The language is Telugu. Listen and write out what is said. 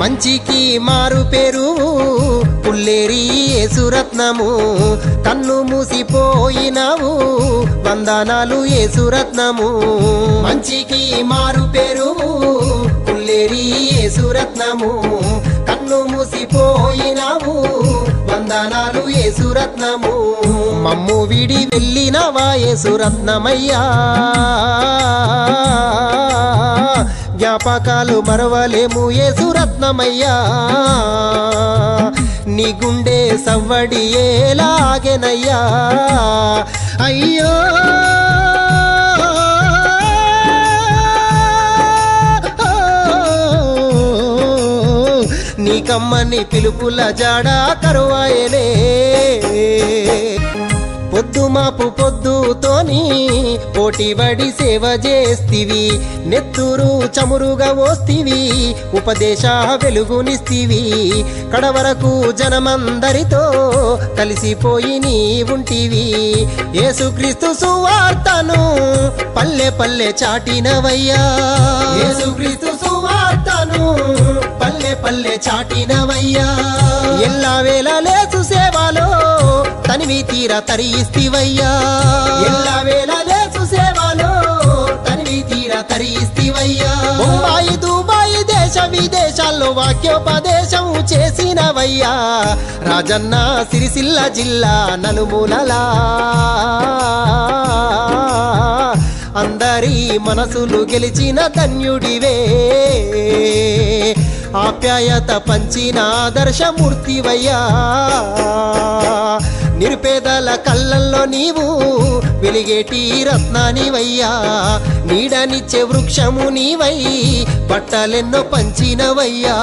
మంచికి మారు పేరు. పుల్లేరి ఏసురత్నము కన్ను మూసిపోయినావు. వందనాలు ఏసురత్నము మంచికి మారు పేరు పుల్లేరి ఏసురత్నము కన్ను మూసిపోయినావు. వందనాలు ఏసురత్నము మమ్ము విడి వెళ్ళినవా ఏసురత్నమయ్యా జ్ఞాపకాలు మరవలేము ఏసురత్నమయ్యా నీ గుండె సవ్వడి ఏలాగెనయ్యా. అయ్యో! నీ కమ్మని పిలుపుల జాడా కరువాయలే. పొద్దు మాపు పొద్దుతోని పోటీబడి సేవ చేస్తివి. నెత్తురు చమురుగా వస్తివి ఉపదేశ వెలుగునిస్తివి కడవరకు జనమందరితో కలిసిపోయి నీ ఉంటివి యేసుక్రీస్తు సువార్తను పల్లె పల్లె చాటినవయ్యా. యేసుక్రీస్తు సువార్తను పల్లె పల్లె చాటినవయ్యా. ఎల్లా వేళ లేచు సేవలో తనివి తీర తరియిస్తివయ్యా. ఎల్లా వేళ సేవలో తనివి తీర తరియిస్తివయ్యా. ముంబాయి దుబాయి దేశ విదేశాల్లో వాక్యోపదేశం చేసినవయ్యా. రాజన్న సిరిసిల్ల జిల్లా నలుమూలలా. అందరి మనసులు గెలిచిన ధన్యుడివే. ఆప్యాయత పంచిన ఆదర్శమూర్తివయ్యా. నిరుపేదల కళ్ళల్లో నీవు వెలిగేటి రత్నానివయ్యా నీడనిచ్చే వృక్షము నీవై పట్టలెన్నో పంచినవయ్యా.